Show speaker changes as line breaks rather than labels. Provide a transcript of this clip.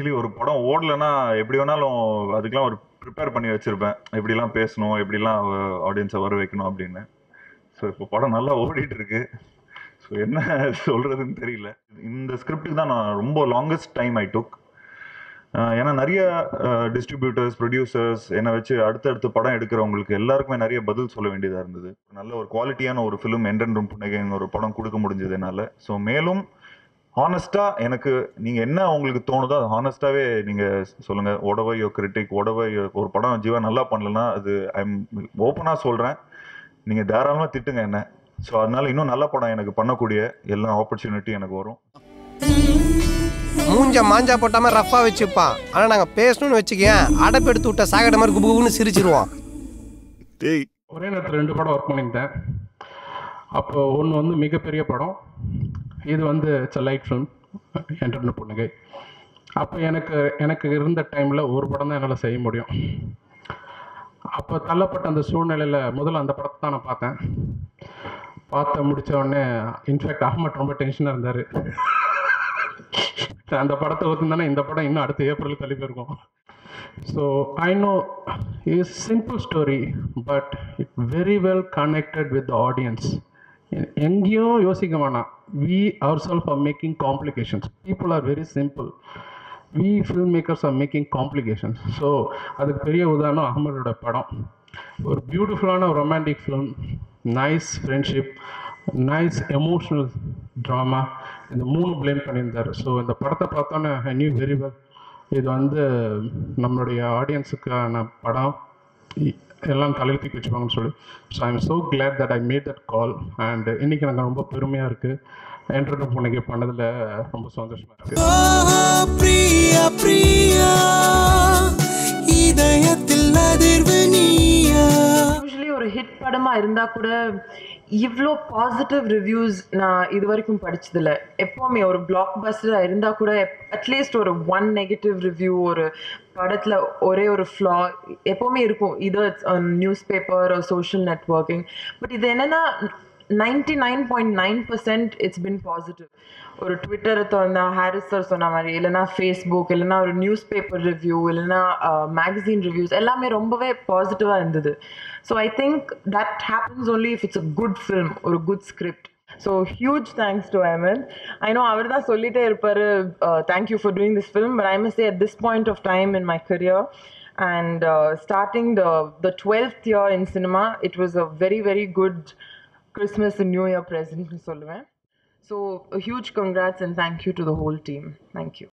Actually ஒரு படம் ஓடலைன்னா எப்படி வேணாலும் அதுக்கெலாம் ஒரு ப்ரிப்பேர் பண்ணி வச்சுருப்பேன். எப்படிலாம் பேசணும் எப்படிலாம் ஆடியன்ஸை வர வைக்கணும் அப்படின்னு. ஸோ இப்போ படம் நல்லா ஓடிட்டு இருக்கு ஸோ என்ன சொல்கிறதுன்னு தெரியல. இந்த ஸ்கிரிப்டுக்கு தான் நான் ரொம்ப லாங்கஸ்ட் டைம் ஐ டுக் ஏன்னா நிறைய டிஸ்ட்ரிபியூட்டர்ஸ் ப்ரொடியூசர்ஸ் என்னை வச்சு அடுத்தடுத்து படம் எடுக்கிறவங்களுக்கு எல்லாருக்குமே நிறைய பதில் சொல்ல வேண்டியதாக இருந்தது. நல்ல ஒரு குவாலிட்டியான ஒரு ஃபிலிம் என்றென்றும் புன்னகைன்னு ஒரு படம் கொடுக்க முடிஞ்சது என்னால். ஸோ மேலும் ஹானஸ்ட்டாக எனக்கு நீங்கள் என்ன உங்களுக்கு தோணுதோ அது ஹானஸ்ட்டாகவே நீங்கள் சொல்லுங்கள் உடவை யோ கிரிட்டிக் உடவை ஒரு படம் ஜீவா நல்லா பண்ணலன்னா அது ஐம் ஓப்பனாக சொல்கிறேன் நீங்கள் தாராளமாக திட்டுங்க என்ன. ஸோ அதனால இன்னும் நல்ல படம் எனக்கு பண்ணக்கூடிய எல்லா ஆப்பர்ச்சுனிட்டி எனக்கு வரும்.
மூஞ்ச மாஞ்சா போட்டாம ரஃபா வச்சுப்பான். ஆனா நாங்க பேசணும்னு வச்சுக்கேன் அடப்பு எடுத்து விட்ட சாகட மாதிரி குபு குபுன்னு சிரிச்சிருவோம்.
டேய்
ஒரே நேரத்தில் ரெண்டு படம் ஒர்க் பண்ணியிருந்தேன் அப்போ ஒன்று வந்து மிகப்பெரிய படம். இது வந்து இட்ஸ் லைட் ஃபிலிம் என்டர்ன புன்னகை அப்போ எனக்கு எனக்கு இருந்த டைமில் ஒரு படம் தான் என்னால் செய்ய முடியும். அப்போ தள்ளப்பட்ட அந்த சூழ்நிலையில் முதல்ல அந்த படத்தை தான் நான் பார்த்தேன். பார்த்து முடித்த உடனே இன்ஃபேக்ட் அஹ்மத் ரொம்ப டென்ஷனாக இருந்தார். அந்த படத்தை ஒத்துந்தானே இந்த படம் இன்னும் அடுத்த ஏப்ரல் தள்ளி போயிருக்கோம். So I know is simple story but it very well connected with the audience எங்கேயும் யோசிக்க வேணாம். We ourselves are making complications people are very simple we film makers are making complications so அதுக்கு பெரிய உதாரணம் அகமதோட படம். ஒரு பியூட்டிஃபுல்லான romantic film nice friendship nice emotional drama இந்த மூணு பிளேம் பண்ணியிருந்தார். ஸோ இந்த படத்தை பார்த்தோன்னே ஐ நியூ வெரி வெல் இது வந்து நம்மளுடைய ஆடியன்ஸுக்கான படம். எல்லாம் தலையில் தூக்கி வச்சுப்பாங்கன்னு சொல்லி. So I am so glad that I made that call and இன்னைக்கு எனக்கு ரொம்ப பெருமையாக இருக்குது என்டர்டைன் புனைக்கு பண்ணதில் ரொம்ப சந்தோஷமாக இருக்குது
பிரியா பிரியா. இதயத்தில் அதிர்வு நீயா?
ஒரு ஹிட் படமா இருந்தா கூட இவ்வளோ பாசிட்டிவ் ரிவ்யூஸ் நான் இது வரைக்கும் படிச்சதில்ல. எப்போவுமே ஒரு பிளாக் பஸ்டராக இருந்தால் கூட அட்லீஸ்ட் ஒரு ஒன் நெகட்டிவ் ரிவ்யூ ஒரு படத்தில் ஒரே ஒரு ஃப்ளா எப்போவுமே இருக்கும். இது news paper social networking but இது என்னென்னா ninety nine point nine percent it's been positive ஒரு ட்விட்டரை திறந்தா ஹாரிஸ் சார் சொன்ன மாதிரி இல்லைனா ஃபேஸ்புக் இல்லைனா ஒரு நியூஸ் பேப்பர் ரிவ்யூ இல்லைனா மேகசின் ரிவ்யூஸ் எல்லாமே ரொம்பவே பாசிட்டிவாக இருந்தது. So I think that happens only if it's a good film ஒரு good script so huge thanks to Imman I know அவர் தான் சொல்லிட்டே இருப்பார் thank you for doing this film but I must say at this point of time in my career and uh, starting the the 12th year in cinema it was a very very good christmas and new year present னு சொல்லுவேன் so a huge congrats and thank you to the whole team thank you